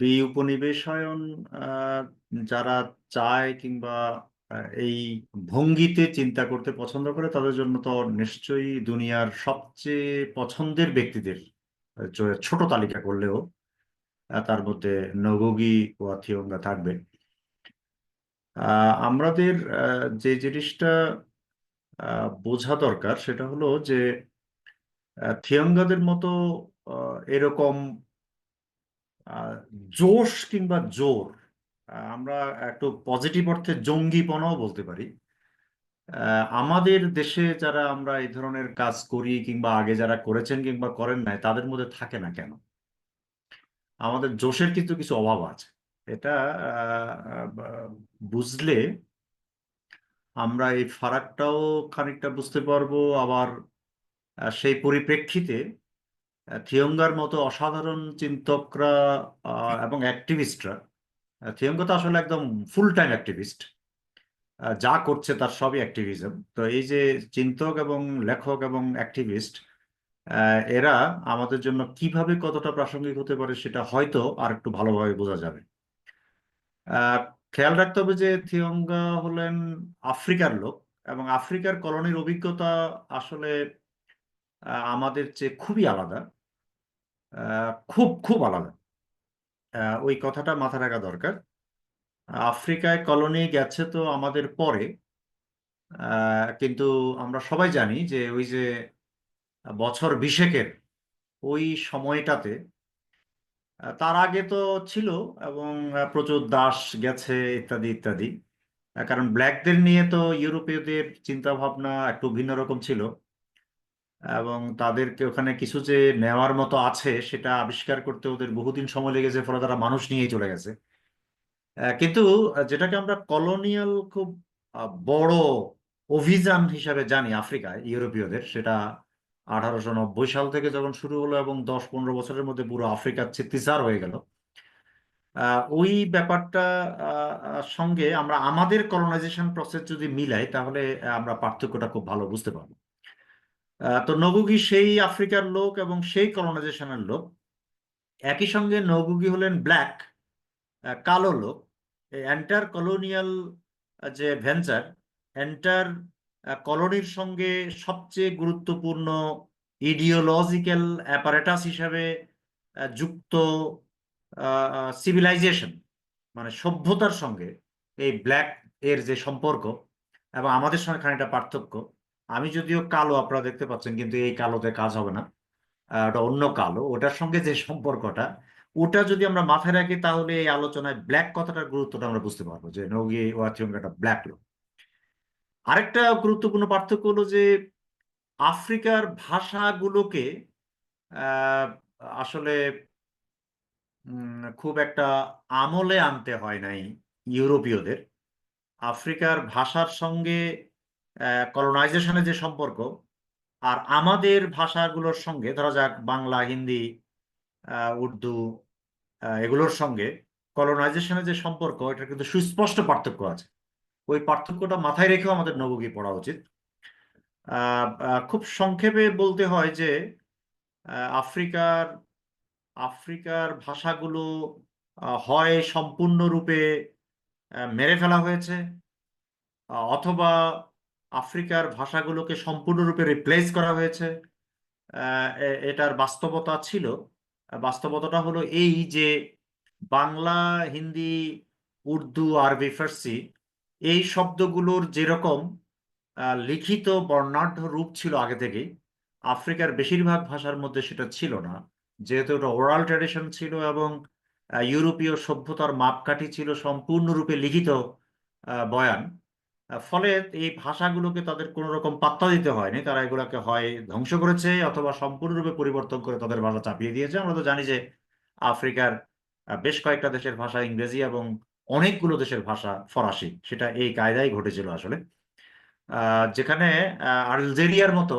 এই উপনিবেশায়ন যারা চায় কিংবা এই ভঙ্গিতে চিন্তা করতে পছন্দ করে, তাদের জন্য তো নিশ্চয়ই দুনিয়ার সবচেয়ে পছন্দের ব্যক্তিদের ছোট তালিকা করলেও তার মধ্যে নগোগি ও থিওঙ্গা থাকবে। আমাদের যে জিনিসটা বোঝা দরকার সেটা হলো যে থিয়ঙ্গাদের মতো এরকম জোশ কিংবা জোর আমরা একটু পজিটিভ অর্থে জঙ্গিপনাও বলতে পারি। আমাদের দেশে যারা আমরা এই ধরনের কাজ করি কিংবা আগে যারা করেছেন কিংবা করেন নাই, তাদের মধ্যে থাকে না কেন? আমাদের জোশের কিন্তু কিছু অভাব আছে। এটা বুঝলে আমরা এই ফারাকটাও খানিকটা বুঝতে পারব, আবার সেই পরিপ্রেক্ষিতে থিয়ঙ্গার মতো অসাধারণ চিন্তকরা এবং অ্যাক্টিভিস্টরা। থিয়ঙ্গা তো আসলে একদম ফুল টাইম অ্যাক্টিভিস্ট যা করছে তার সবই অ্যাক্টিভিজম তো এই যে চিন্তক এবং লেখক এবং অ্যাক্টিভিস্ট এরা আমাদের জন্য কীভাবে কতটা প্রাসঙ্গিক হতে পারে সেটা হয়তো আর একটু ভালোভাবে বোঝা যাবে। খেয়াল রাখতে হবে যে থিয়ঙ্গা হলেন আফ্রিকার লোক এবং আফ্রিকার কলোনির অভিজ্ঞতা আসলে আমাদের চেয়ে খুবই আলাদা। খুব খুব আলাদা। ওই কথাটা মাথা রাখা দরকার। আফ্রিকায় কলোনি গেছে তো আমাদের পরে। কিন্তু আমরা সবাই জানি যে ওই যে বছর বিশেকের ওই সময়টাতে তার আগে তো ছিল এবং প্রচুর দাস গেছে ইত্যাদি ইত্যাদি। কারণ ব্ল্যাকদের নিয়ে তো ইউরোপীয়দের চিন্তা ভাবনা একটু ভিন্ন রকম ছিল। এবং তাদেরকে ওখানে কিছু যে নেওয়ার মতো আছে, সেটা আবিষ্কার করতে ওদের বহুদিন সময় লেগেছে, ফলে তারা মানুষ নিয়েই চলে গেছে। কিন্তু যেটাকে আমরা কলোনিয়াল খুব বড় অভিযান হিসাবে জানি আফ্রিকায়, ইউরোপীয়দের, সেটা আঠারোশো নব্বই সাল থেকে যখন শুরু হলো এবং দশ পনেরো বছরের মধ্যে পুরো আফ্রিকার ছিত্তিসার হয়ে গেল ওই ব্যাপারটা সঙ্গে আমরা আমাদের কলোনাইজেশন প্রসেস যদি মিলাই, তাহলে আমরা পার্থক্যটা খুব ভালো বুঝতে পারব। তো নগুগি সেই আফ্রিকার লোক এবং সেই কলোনাইজেশনের লোক। একই সঙ্গে নগুগি হলেন ব্ল্যাক কালো লোক। এন্টার কলোনিয়াল যে ভেঞ্চার এন্টার কলোনির সঙ্গে সবচেয়ে গুরুত্বপূর্ণ ইডিওলজিক্যাল অ্যাপারেটাস হিসাবে যুক্ত সিভিলাইজেশন মানে সভ্যতার সঙ্গে এই ব্ল্যাক এর যে সম্পর্ক এবং আমাদের সঙ্গে খানিকটা পার্থক্য। আমি যদিও কালো, আপনারা দেখতে পাচ্ছেন, কিন্তু এই কালোতে কাজ হবে না। ওটা অন্য কালো। ওটার সঙ্গে যে সম্পর্কটা, ওটা যদি আমরা মাথায় রাখি, তাহলে এই আলোচনায় ব্ল্যাক কথাটার গুরুত্বটা আমরা বুঝতে পারব, যে নগি একটা ব্ল্যাক লোক আরেকটা গুরুত্বপূর্ণ পার্থক্য হলো যে, আফ্রিকার ভাষাগুলোকে আসলে খুব একটা আমলে আনতে হয় নাই ইউরোপীয়দের। আফ্রিকার ভাষার সঙ্গে কলোনাইজেশনের যে সম্পর্ক, আর আমাদের ভাষাগুলোর সঙ্গে, ধরা যাক বাংলা, হিন্দি উর্দু এগুলোর সঙ্গে কলোনাইজেশনের যে সম্পর্ক এটা কিন্তু সুস্পষ্ট পার্থক্য আছে। ওই পার্থক্যটা মাথায় রেখেও আমাদের নবগী পড়া উচিত। খুব সংক্ষেপে বলতে হয় যে আফ্রিকার আফ্রিকার ভাষাগুলো হয় সম্পূর্ণরূপে মেরে ফেলা হয়েছে অথবা আফ্রিকার ভাষাগুলোকে সম্পূর্ণরূপে রিপ্লেস করা হয়েছে। এটার বাস্তবতা ছিল। বাস্তবতাটা হলো এই যে বাংলা, হিন্দি, উর্দু, আরবি, ফার্সি এই শব্দগুলোর যেরকম লিখিত বর্ণাঢ্য রূপ ছিল আগে থেকেই, আফ্রিকার বেশিরভাগ ভাষার মধ্যে সেটা ছিল না। যেহেতু এটা ওরাল ট্র্যাডিশন ছিল এবং ইউরোপীয় সভ্যতার মাপকাঠি ছিল সম্পূর্ণরূপে লিখিত বয়ান ফলে এই ভাষাগুলোকে তাদের কোনো রকম পাত্তা দিতে হয়নি। তারা এগুলোকে হয় ধ্বংস করেছে অথবা সম্পূর্ণরূপে পরিবর্তন করে তাদের ভাষা চাপিয়ে দিয়েছে। আমরা তো জানি যে আফ্রিকার বেশ কয়েকটা দেশের ভাষা ইংরেজি এবং অনেকগুলো দেশের ভাষা ফরাসি। সেটা এই কায়দায় ঘটেছিল আসলে। যেখানে আলজেরিয়ার মতো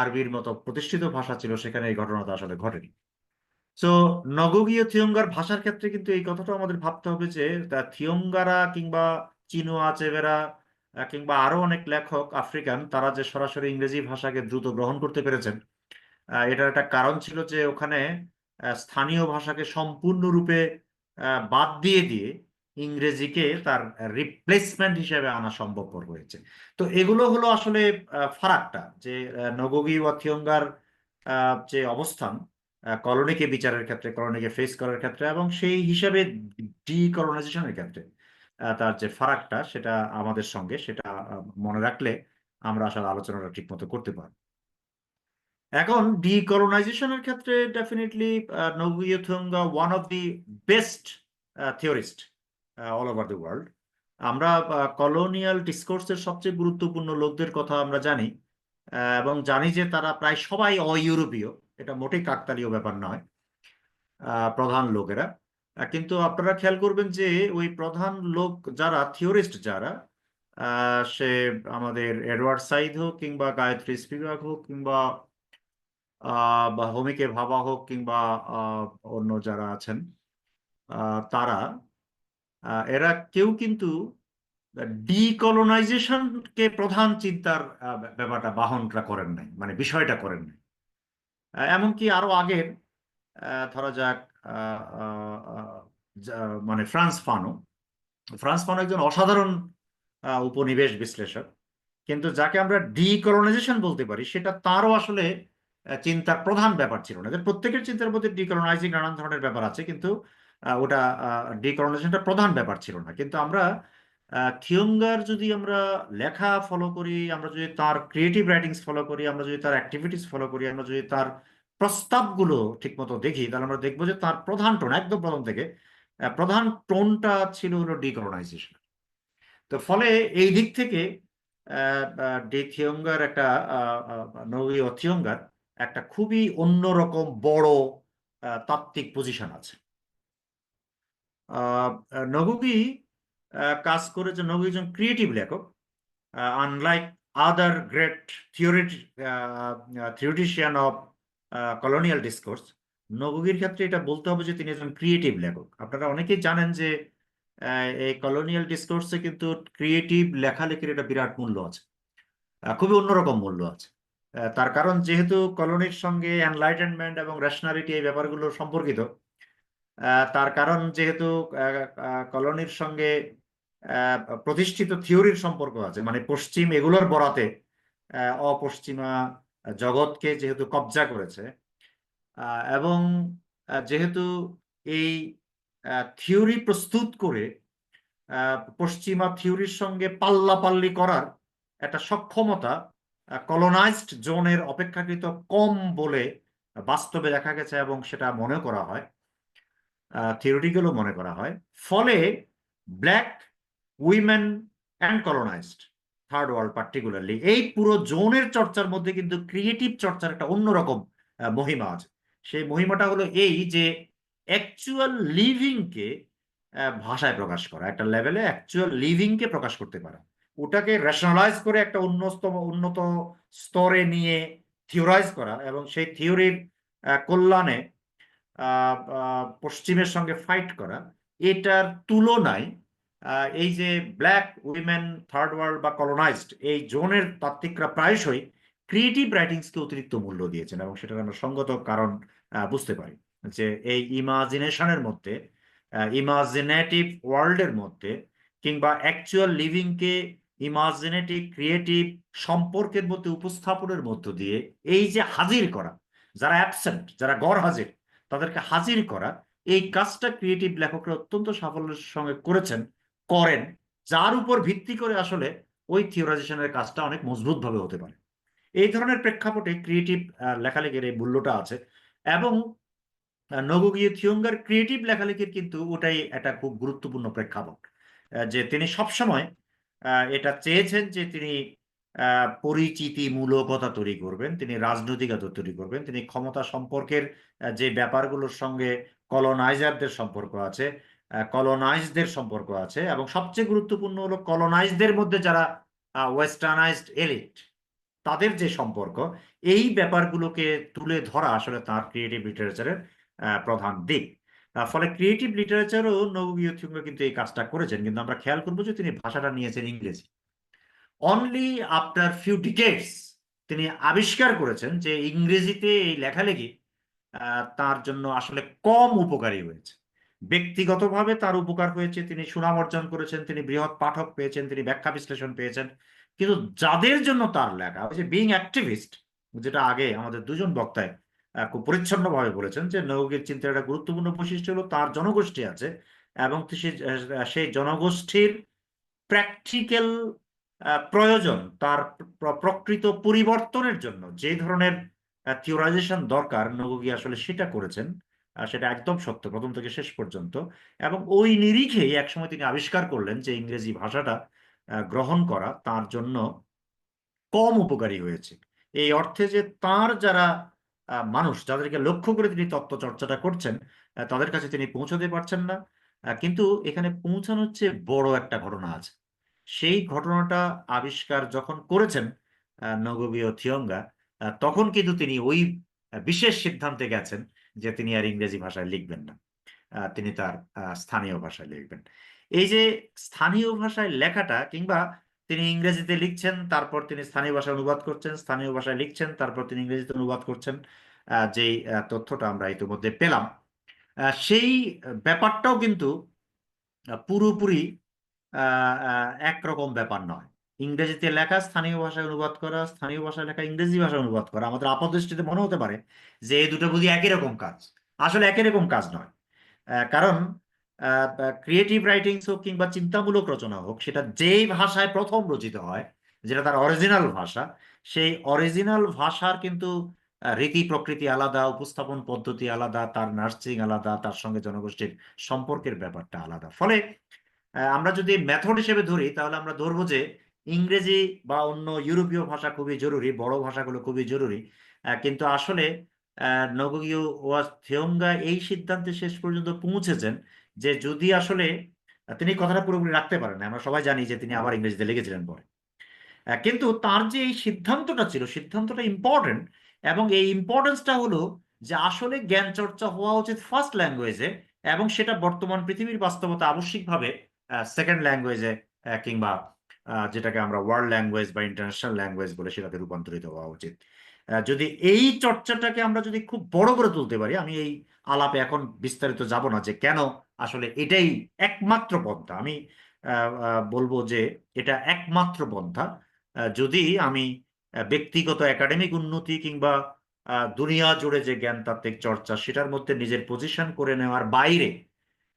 আরবির মতো প্রতিষ্ঠিত ভাষা ছিল, সেখানে এই ঘটনাটা আসলে ঘটেনি। তো নগগীয় থিয়ঙ্গার ভাষার ক্ষেত্রে কিন্তু এই কথাটা আমাদের ভাবতে হবে যে থিয়ঙ্গারা কিংবা চিনুয়া আহ, কিংবা আরও অনেক লেখক আফ্রিকান তারা যে সরাসরি ইংরেজি ভাষাকে দ্রুত গ্রহণ করতে পেরেছেন এটার একটা কারণ ছিল যে ওখানে স্থানীয় ভাষাকে সম্পূর্ণরূপে বাদ দিয়ে দিয়ে ইংরেজিকে তার রিপ্লেসমেন্ট হিসেবে আনা সম্ভবপর হয়েছে। তো এগুলো হলো আসলে ফারাকটা যে নগগি ওয়া থিয়ঙ্গার আহ, যে অবস্থান কলোনিকে বিচারের ক্ষেত্রে কলোনিকে ফেস করার ক্ষেত্রে এবং সেই হিসাবে ডিকলোনাইজেশনের ক্ষেত্রে। তার যে ফারাকটা, সেটা আমাদের সঙ্গে, সেটা মনে রাখলে আমরা আসলে আলোচনাটা ঠিকমতো করতে পারব। এখন ডিকলোনাইজেশনের ক্ষেত্রে ডেফিনেটলি নবুয় থুঙ্গা one of the best theorist all over the world আমরা কলোনিয়াল ডিসকোর্সের সবচেয়ে গুরুত্বপূর্ণ লোকদের কথা আমরা জানি এবং জানি যে তারা প্রায় সবাই অইউরোপীয়, এটা মোটেই কাকতালীয় ব্যাপার নয় প্রধান লোকেরা। কিন্তু আপনারা খেয়াল করবেন যে ওই প্রধান লোক যারা থিওরিস্ট যারা সে আমাদের এডওয়ার্ড সাইদ হোক কিংবা গায়ত্রী স্পিভাক হোক কিংবা বা হোমিকে ভাবা হোক কিংবা অন্য যারা আছেন তারা এরা কেউ কিন্তু ডিকলোনাইজেশনকে প্রধান চিন্তার ব্যাপারটা বাহনটা করেন নাই মানে বিষয়টা করেন নাই। এমনকি আরও আগের ধরা যাক মানে ফ্রান্স ফানো। ফ্রান্স ফানো একজন অসাধারণ উপনিবেশ বিশ্লেষক। কিন্তু যাকে আমরা ডিকলোনাইজেশন বলতে পারি, সেটা তারও আসলে চিন্তার প্রধান ব্যাপার ছিল না। প্রত্যেকের চিন্তার মধ্যে ডিকলোনাইজিং নানান ধরনের ব্যাপার আছে, কিন্তু ওটা ডিকলোনাইজেশনটা প্রধান ব্যাপার ছিল না। কিন্তু আমরা থিয়ঙ্গার যদি আমরা লেখা ফলো করি, আমরা যদি তার ক্রিয়েটিভ রাইটিংস ফলো করি, আমরা যদি তার অ্যাক্টিভিটিস ফলো করি, আমরা যদি তার প্রস্তাবগুলো ঠিকমতো দেখি তাহলে আমরা দেখব যে তার প্রধান টোন একদম প্রথম থেকে প্রধান টোনটা ছিল হলো ডিকলোনাইজেশন তো ফলে এই দিক থেকে আহ, থিয়ঙ্গার একটা নবী ও থিয়ঙ্গার একটা খুবই অন্যরকম বড় তাত্ত্বিক পজিশন আছে। নগুগি কাজ করেছে নগুগি একজন ক্রিয়েটিভ লেখক আনলাইক আদার গ্রেট থিওরিটি থিওরিটিশিয়ান অফ কলোনিয়াল ডিসকোর্স নগুগির ক্ষেত্রে এটা বলতে হবে যে তিনি একজন ক্রিয়েটিভ লেখক। আপনারা অনেকেই জানেন যে এই কলোনিয়াল ডিসকোর্সে কিন্তু ক্রিয়েটিভ লেখালেখির একটা বিরাট মূল্য আছে। খুবই অন্যরকম মূল্য আছে। তার কারণ যেহেতু কলোনির সঙ্গে এনলাইটেনমেন্ট এবং রেশনালিটি এই ব্যাপারগুলো সম্পর্কিত তার কারণ যেহেতু কলোনির সঙ্গে প্রতিষ্ঠিত থিওরির সম্পর্ক আছে মানে পশ্চিম এগুলোর বরাতে অপশ্চিমা জগৎকে যেহেতু কবজা করেছে এবং যেহেতু এই থিওরি প্রস্তুত করে পশ্চিমা থিওরির সঙ্গে পাল্লাপাল্লি করার একটা সক্ষমতা কলোনাইজড জোনের অপেক্ষাকৃত কম বলে বাস্তবে দেখা গেছে এবং সেটা মনে করা হয় থিওরিটিক্যালও মনে করা হয়। ফলে black women and colonised third world particularly এই পুরো জোনের চর্চার মধ্যে কিন্তু ক্রিয়েটিভ চর্চার একটা অন্যরকম মহিমা আছে। সেই মহিমাটা হলো এই যে অ্যাকচুয়াল লিভিংকে ভাষায় প্রকাশ করা। একটা লেভেলে অ্যাকচুয়াল লিভিংকে প্রকাশ করতে পারা। ওটাকে রেশনালাইজ করে একটা উন্নত উন্নত স্তরে নিয়ে থিওরাইজ করা এবং সেই থিওরির কল্যাণে পশ্চিমের সঙ্গে ফাইট করা। এটার তুলনায় এই যে ব্ল্যাক উইমেন থার্ড ওয়ার্ল্ড বা কলোনাইজড এই জোনের তাত্ত্বিকরা প্রায়শই ক্রিয়েটিভ রাইটিংসকে অতিরিক্ত মূল্য দিয়েছেন এবং সেটার আমরা সঙ্গত কারণ বুঝতে পারি যে এই ইমাজিনেশনের মধ্যে ইমাজিনেটিভ ওয়ার্ল্ডের মধ্যে কিংবা অ্যাকচুয়াল লিভিংকে ইমাজিনেটিভ ক্রিয়েটিভ সম্পর্কের মধ্যে উপস্থাপনের মধ্য দিয়ে এই যে হাজির করা, যারা অ্যাবসেন্ট যারা গড় হাজির, তাদেরকে হাজির করা, এই কাজটা ক্রিয়েটিভ লেখকরা অত্যন্ত সাফল্যের সঙ্গে করেছেন। করেন যার উপর ভিত্তি করে আসলে ওই থিওরাইজেশনের কাজটা অনেক মজবুত ভাবে হতে পারে। এই ধরনের প্রেক্ষাপটে ক্রিয়েটিভ লেখালেখির এই মূল্যটা আছে এবং নবগীয় থিয়ঙ্গার ক্রিয়েটিভ লেখালেখির কিন্তু ওটাই একটা খুব গুরুত্বপূর্ণ প্রেক্ষাপট যে তিনি সবসময় এটা চেয়েছেন যে তিনি আহ, পরিচিতিমূলকতা তৈরি করবেন তিনি রাজনৈতিকতা তৈরি করবেন তিনি ক্ষমতা সম্পর্কের যে ব্যাপারগুলোর সঙ্গে কলোনাইজারদের সম্পর্ক আছে কলোনাইজদের সম্পর্ক আছে এবং সবচেয়ে গুরুত্বপূর্ণ হলো কলোনাইজদের মধ্যে যারা ওয়েস্টার্নাইজড এলিট তাদের যে সম্পর্ক, এই ব্যাপারগুলোকে তুলে ধরা আসলে তার ক্রিয়েটিভ লিটারেচারের প্রধান দিক। ফলে ক্রিয়েটিভ লিটারেচারও নবগীয় থিঙ্গ কিন্তু এই কাজটা করেছেন, কিন্তু আমরা খেয়াল করব যে তিনি ভাষাটা নিয়েছেন ইংরেজি। অনলি আফটার ফিউ ডিকেটস তিনি আবিষ্কার করেছেন যে ইংরেজিতে এই লেখালেখি তার জন্য আসলে কম উপকারী হয়েছে। ব্যক্তিগতভাবে তার উপকার হয়েছে, তিনি সুনাম অর্জন করেছেন, তিনি বৃহৎ পাঠক পেয়েছেন, তিনি ব্যাখ্যা বিশ্লেষণ পেয়েছেন। কিন্তু যাদের জন্য তার লেখা যে বিং অ্যাক্টিভিস্ট যেটা আগে আমাদের দুজন বক্তায় খুব পরিচ্ছন্নভাবে বলেছেন যে নৌগির চিন্তার একটা গুরুত্বপূর্ণ বৈশিষ্ট্য হলো তার জনগোষ্ঠী আছে এবং সেই জনগোষ্ঠীর প্র্যাকটিক্যাল প্রয়োজন তার প্র- প্রকৃত পরিবর্তনের জন্য যে ধরনের থিওরাইজেশন দরকার নবগী আসলে সেটা করেছেন। সেটা একদম সত্য, প্রথম থেকে শেষ পর্যন্ত। এবং ওই নিরিখেই একসময় তিনি আবিষ্কার করলেন যে ইংরেজি ভাষাটা গ্রহণ করা তার জন্য কম উপকারী হয়েছে। এই অর্থে যে তার যারা মানুষ, যাদেরকে লক্ষ্য করে তিনি তত্ত্ব চর্চাটা করছেন তাদের কাছে তিনি পৌঁছতে পারছেন না। কিন্তু এখানে পৌঁছানোর চেয়ে বড় একটা ঘটনা আছে। সেই ঘটনাটা আবিষ্কার যখন করেছেন নগবীয় থিয়ঙ্গা তখন কিন্তু তিনি ওই বিশেষ সিদ্ধান্তে গেছেন যে তিনি আর ইংরেজি ভাষায় লিখবেন না। তিনি তার স্থানীয় ভাষায় লিখবেন। এই যে স্থানীয় ভাষায় লেখাটা কিংবা তিনি ইংরেজিতে লিখছেন, তারপর তিনি স্থানীয় ভাষায় অনুবাদ করছেন, স্থানীয় ভাষায় লিখছেন, তারপর তিনি ইংরেজিতে অনুবাদ করছেন যেই তথ্যটা আমরা ইতিমধ্যে পেলাম সেই ব্যাপারটাও কিন্তু পুরোপুরি একরকম ব্যাপার নয়। ইংরেজিতে লেখা, স্থানীয় ভাষায় অনুবাদ করা, স্থানীয় ভাষায় লেখা, ইংরেজি ভাষায় অনুবাদ করা। আমাদের আপাতদৃষ্টিতে মনে হতে পারে যে এই দুটো বুঝি একই রকম কাজ। আসলে একই রকম কাজ নয়। কারণ ক্রিয়েটিভ রাইটিংস হোক কিংবা চিন্তামূলক রচনা হোক, সেটা যেই ভাষায় প্রথম রচিত হয়, যেটা তার অরিজিনাল ভাষা, সেই অরিজিনাল ভাষার কিন্তু রীতি, প্রকৃতি আলাদা, উপস্থাপন পদ্ধতি আলাদা, তার নার্সিং আলাদা, তার সঙ্গে জনগোষ্ঠীর সম্পর্কের ব্যাপারটা আলাদা। ফলে আমরা যদি মেথড হিসেবে ধরি, তাহলে আমরা ধরবো যে ইংরেজি বা অন্য ইউরোপীয় ভাষা খুবই জরুরি, বড় ভাষাগুলো খুবই জরুরি। কিন্তু আসলে ওয়াজ থিয়ঙ্গা এই সিদ্ধান্তে শেষ পর্যন্ত পৌঁছেছেন যে যদি আসলে, তিনি কথাটা পুরোপুরি রাখতে পারেন আমরা সবাই জানি যে তিনি আবার ইংরেজিতে লিখেছিলেন পরে। কিন্তু তার যে এই সিদ্ধান্তটা ছিল, সিদ্ধান্তটা ইম্পর্টেন্ট এবং এই ইম্পর্টেন্সটা হলো যে আসলে জ্ঞান চর্চা হওয়া উচিত ফার্স্ট ল্যাঙ্গুয়েজে এবং সেটা বর্তমান পৃথিবীর বাস্তবতা আবশ্যিকভাবে সেকেন্ড ল্যাঙ্গুয়েজে কিংবা যেটাকে আমরা ওয়ার্ল্ড ল্যাঙ্গুয়েজ বা ইন্টারন্যাশনাল ল্যাঙ্গুয়েজ বলে সেটাতে রূপান্তরিত হওয়া উচিত। যদি এই চর্চাটাকে আমরা যদি খুব বড় করে তুলতে পারি, আমি এই আলাপে এখন বিস্তারিত যাব না যে কেন আসলে এটাই একমাত্র পন্থা। আমি বলব যে এটা একমাত্র পন্থা। যদি আমি ব্যক্তিগত একাডেমিক উন্নতি কিংবা দুনিয়া জুড়ে যে জ্ঞানতাত্ত্বিক চর্চা, সেটার মধ্যে নিজের পজিশন করে নেওয়ার বাইরে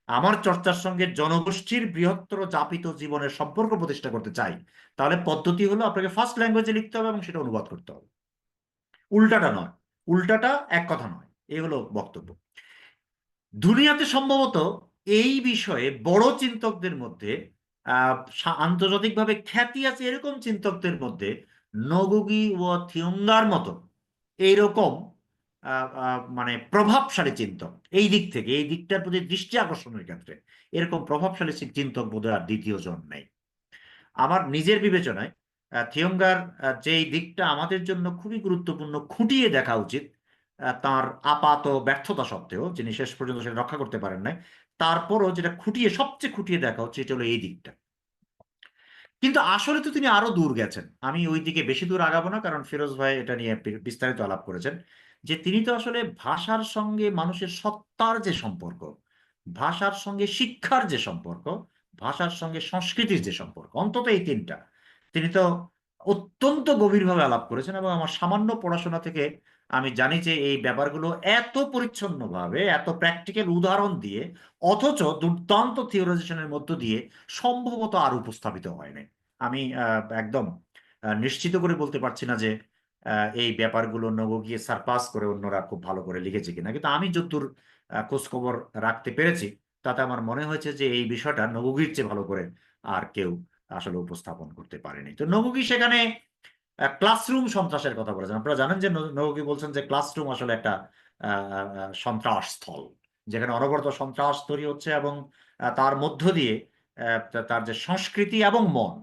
আমার চর্চার সঙ্গে জনগোষ্ঠীর বৃহত্তর যাপিত জীবনের সম্পর্ক প্রতিষ্ঠা করতে চাই, তাহলে পদ্ধতি হলো আপনাকে ফার্স্ট ল্যাঙ্গুয়েজে লিখতে হবে এবং সেটা অনুবাদ করতে হবে। উল্টাটা নয়, উল্টাটা এক কথা নয় এই হলো বক্তব্য। দুনিয়াতে সম্ভবত এই বিষয়ে বড় চিন্তকদের মধ্যে আন্তর্জাতিকভাবে খ্যাতি আছে এরকম চিন্তকদের মধ্যে, নগুগি ও থিয়ঙ্গার মতো, এইরকম মানে প্রভাবশালী চিন্তক। এই দিক থেকে, এই দিকটার প্রতি দৃষ্টি আকর্ষণের ক্ষেত্রে। এরকম প্রভাবশালী চিন্তক বোধ আর দ্বিতীয় জন নেই। আমার নিজের বিবেচনায় থিয়ঙ্গার যেই দিকটা আমাদের জন্য খুবই গুরুত্বপূর্ণ খুঁটিয়ে দেখা উচিত তার আপাত ব্যর্থতা সত্ত্বেও, যিনি শেষ পর্যন্ত সেটা রক্ষা করতে পারেন নাই, তারপরও যেটা খুঁটিয়ে, সবচেয়ে খুঁটিয়ে দেখা হচ্ছে এটা হলো এই দিকটা। কিন্তু আসলে তো তিনি আরও দূর গেছেন। আমি ওই দিকে বেশি দূর আগাবো না, কারণ ফিরোজ ভাই এটা নিয়ে বিস্তারিত আলাপ করেছেন। যে তিনি তো আসলে ভাষার সঙ্গে মানুষের সত্তার যে সম্পর্ক, ভাষার সঙ্গে শিক্ষার যে সম্পর্ক, ভাষার সঙ্গে সংস্কৃতির যে সম্পর্ক, অন্তত এই তিনটা, তিনি তো অত্যন্ত গভীরভাবে আলাপ করেছেন এবং আমার সামান্য পড়াশোনা থেকে আমি জানি যে এই ব্যাপারগুলো এত পরিচ্ছন্নভাবে, এত প্র্যাকটিক্যাল উদাহরণ দিয়ে, অথচ দুর্দান্ত থিওরাইজেশনের মধ্য দিয়ে সম্ভবত আর উপস্থাপিত হয়নি। আমি একদম নিশ্চিত করে বলতে পারছি না যে এই ব্যাপারগুলো নগো গিয়ে সারপাস করে অন্যরা খুব ভালো করে লিখেছে কিনা। কিন্তু আমি যতদূর খোঁজখবর রাখতে পেরেছি, তাতে আমার মনে হয়েছে যে এই বিষয়টা নবগির চেয়ে ভালো করে আর কেউ আসলে উপস্থাপন করতে পারেনি। তো নবগি সেখানে ক্লাসরুম সন্ত্রাসের কথা বলেছেন। আপনারা জানেন যে নবগি বলছেন যে ক্লাসরুম আসলে একটা সন্ত্রাস স্থল, যেখানে অনবরত সন্ত্রাস তৈরি হচ্ছে এবং তার মধ্য দিয়ে তার যে সংস্কৃতি এবং মন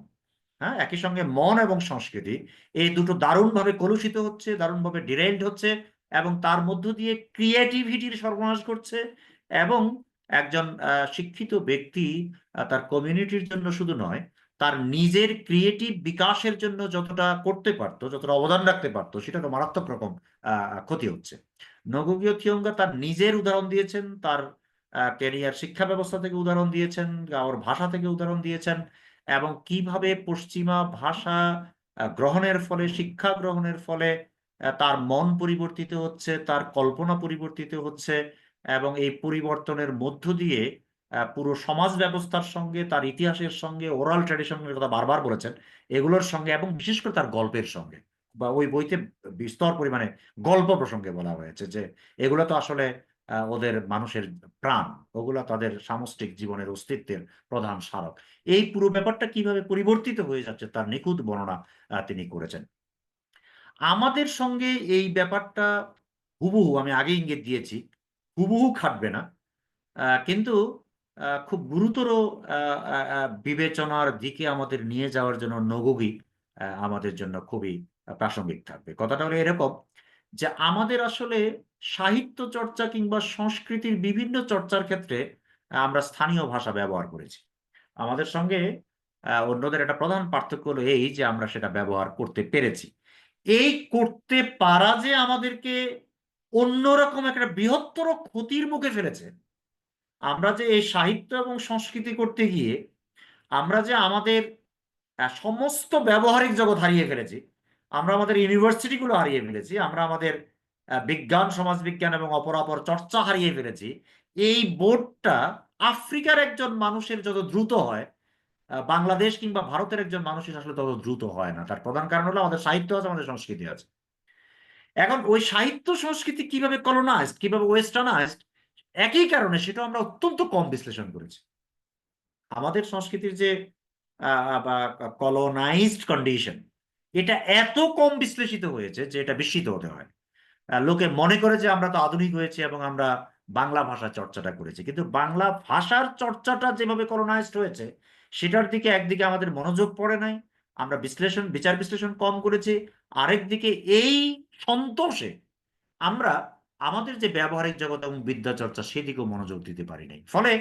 হ্যাঁ একই সঙ্গে মন এবং সংস্কৃতি, এই দুটো দারুণভাবে কলুষিত হচ্ছে, দারুণভাবে ডিরেইলড হচ্ছে এবং তার মধ্য দিয়ে ক্রিয়েটিভিটির সর্বনাশ করছে এবং একজন শিক্ষিত ব্যক্তি তার কমিউনিটির জন্য শুধু নয়, তার নিজের ক্রিয়েটিভ বিকাশের জন্য যতটা করতে পারতো, যতটা অবদান রাখতে পারতো, সেটা তো মারাত্মক রকম ক্ষতি হচ্ছে। নগগীয় থিয়ঙ্গা তার নিজের উদাহরণ দিয়েছেন, তার কেরিয়ার শিক্ষা ব্যবস্থা থেকে উদাহরণ দিয়েছেন ওর ভাষা থেকে উদাহরণ দিয়েছেন এবং কীভাবে পশ্চিমা ভাষা গ্রহণের ফলে, শিক্ষা গ্রহণের ফলে তার মন পরিবর্তিত হচ্ছে, তার কল্পনা পরিবর্তিত হচ্ছে এবং এই পরিবর্তনের মধ্য দিয়ে পুরো সমাজ ব্যবস্থার সঙ্গে, তার ইতিহাসের সঙ্গে ওরাল ট্র্যাডিশনের কথা বারবার বলেছেন, এগুলোর সঙ্গে এবং বিশেষ করে তার গল্পের সঙ্গে বা ওই বইতে বিস্তর পরিমাণে গল্প প্রসঙ্গে বলা হয়েছে যে, এগুলো তো আসলে ওদের মানুষের প্রাণ, ওগুলা তাদের সামষ্টিক জীবনের অস্তিত্বের প্রধান স্মারক। এই পুরো ব্যাপারটা কীভাবে পরিবর্তিত হয়ে যাচ্ছে তার নিখুঁত বর্ণনা তিনি করেছেন। আমাদের সঙ্গে এই ব্যাপারটা হুবহু, আমি আগে ইঙ্গিত দিয়েছি, হুবহু খাটবে না কিন্তু খুব গুরুতর বিবেচনার দিকে আমাদের নিয়ে যাওয়ার জন্য নগগী আমাদের জন্য খুবই প্রাসঙ্গিক থাকবে। কথাটা হলো এরকম যে আমাদের আসলে সাহিত্য চর্চা কিংবা সংস্কৃতির বিভিন্ন চর্চার ক্ষেত্রে আমরা স্থানীয় ভাষা ব্যবহার করেছি। আমাদের সঙ্গে অন্যদের একটা প্রধান পার্থক্য হলো এই যে আমরা সেটা ব্যবহার করতে পেরেছি। এই করতে পারা যে আমাদেরকে অন্যরকম একটা বৃহত্তর ক্ষতির মুখে ফেলেছে, আমরা যে এই সাহিত্য এবং সংস্কৃতি করতে গিয়ে, আমরা যে আমাদের সমস্ত ব্যবহারিক জগৎ হারিয়ে ফেলেছি, আমরা আমাদের ইউনিভার্সিটিগুলো হারিয়ে ফেলেছি, আমরা আমাদের বিজ্ঞান, সমাজবিজ্ঞান এবং অপরাপর চর্চা হারিয়ে ফেলেছি। এই বোর্ডটা আফ্রিকার একজন মানুষের যত দ্রুত হয় বাংলাদেশ কিংবা ভারতের একজন মানুষের আসলে তত দ্রুত হয় না। তার প্রধান কারণ হলো আমাদের সাহিত্য আছে, আমাদের সংস্কৃতি আছে। এখন ওই সাহিত্য সংস্কৃতি কীভাবে কলোনাইজড কীভাবে ওয়েস্টার্নাইজড একই কারণে সেটা আমরা অত্যন্ত কম বিশ্লেষণ করেছি। আমাদের সংস্কৃতির যে কলোনাইজড কন্ডিশন এটা এত কম বিশ্লেষিত হয়েছে যে এটা বিস্মিত হতে হয়। লোকে মনে করে যে আমরা তো আধুনিক হয়েছি এবং আমরা বাংলা ভাষা চর্চাটা করেছি। কিন্তু বাংলা ভাষার চর্চাটা যেভাবে কলোনাইজড হয়েছে, সেটার দিকে একদিকে আমাদের মনোযোগ পড়ে নাই, আমরা বিশ্লেষণ, বিচার বিশ্লেষণ কম করেছি আরেক দিকে এই সন্তোষে আমরা আমাদের যে ব্যবহারিক জগৎ এবং বিদ্যা চর্চা সেদিকেও মনোযোগ দিতে পারি নাই। ফলে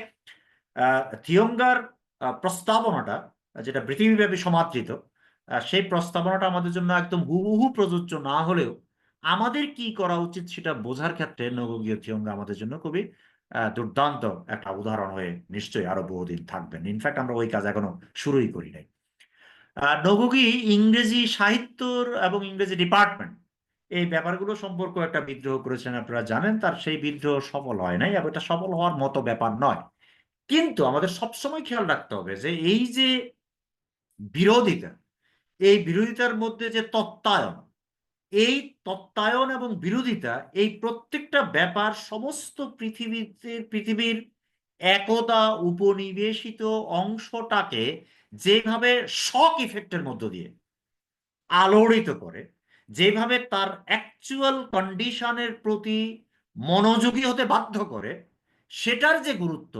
থিয়ঙ্গার প্রস্তাবনাটা, যেটা পৃথিবীব্যাপী সমাদৃত সেই প্রস্তাবনাটা আমাদের জন্য একদম হুবহু প্রযোজ্য না হলেও আমাদের কি করা উচিত সেটা বোঝার ক্ষেত্রে নবগীয় থিয়ঙ্গা আমাদের জন্য খুবই দুর্দান্ত একটা উদাহরণ হয়ে নিশ্চয়ই আরও বহুদিন থাকবেন। ইনফ্যাক্ট আমরা ওই কাজ এখনও শুরুই করি নাই। নবগী ইংরেজি সাহিত্যর এবং ইংরেজি ডিপার্টমেন্ট এই ব্যাপারগুলো সম্পর্কে একটা বিদ্রোহ করেছেন আপনারা জানেন, তার সেই বিদ্রোহ সফল হয় নাই, এবং এটা সফল হওয়ার মতো ব্যাপার নয়। কিন্তু আমাদের সবসময় খেয়াল রাখতে হবে যে এই যে বিরোধিতা, এই বিরোধিতার মধ্যে যে তত্ত্বায়ন এই তত্ত্বায়ন এবং বিরোধিতা এই প্রত্যেকটা ব্যাপার সমস্ত পৃথিবীতে, পৃথিবীর একতা উপনিবেশিত অংশটাকে যেভাবে শক ইফেক্টের মধ্য দিয়ে আলোড়িত করে, যেভাবে তার অ্যাকচুয়াল কন্ডিশনের প্রতি মনোযোগী হতে বাধ্য করে, সেটার যে গুরুত্ব,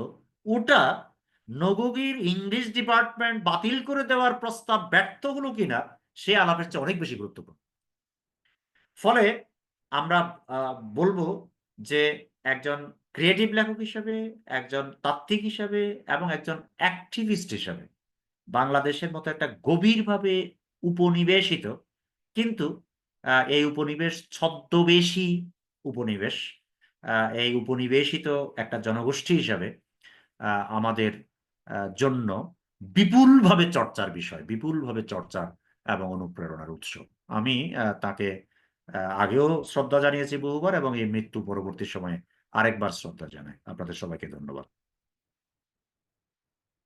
ওটা নগগীর ইংলিশ ডিপার্টমেন্ট বাতিল করে দেওয়ার প্রস্তাব ব্যর্থ হলো কিনা, সে আলাপের চেয়ে অনেক বেশি গুরুত্বপূর্ণ। ফলে আমরা বলব যে একজন ক্রিয়েটিভ লেখক হিসাবে, একজন তাত্ত্বিক হিসাবে এবং একজন অ্যাক্টিভিস্ট হিসাবে বাংলাদেশের মতো একটা গভীরভাবে উপনিবেশিত, কিন্তু এই উপনিবেশ ছদ্মবেশী উপনিবেশ এই উপনিবেশিত একটা জনগোষ্ঠী হিসাবে আমাদের জন্য বিপুলভাবে চর্চার বিষয়, বিপুলভাবে চর্চার এবং অনুপ্রেরণার উৎস। আমি তাকে আগেও শ্রদ্ধা জানিয়েছি বহুবার এবং এই মৃত্যু পরবর্তী সময়ে আরেকবার শ্রদ্ধা জানাই। আপনাদের সবাইকে ধন্যবাদ।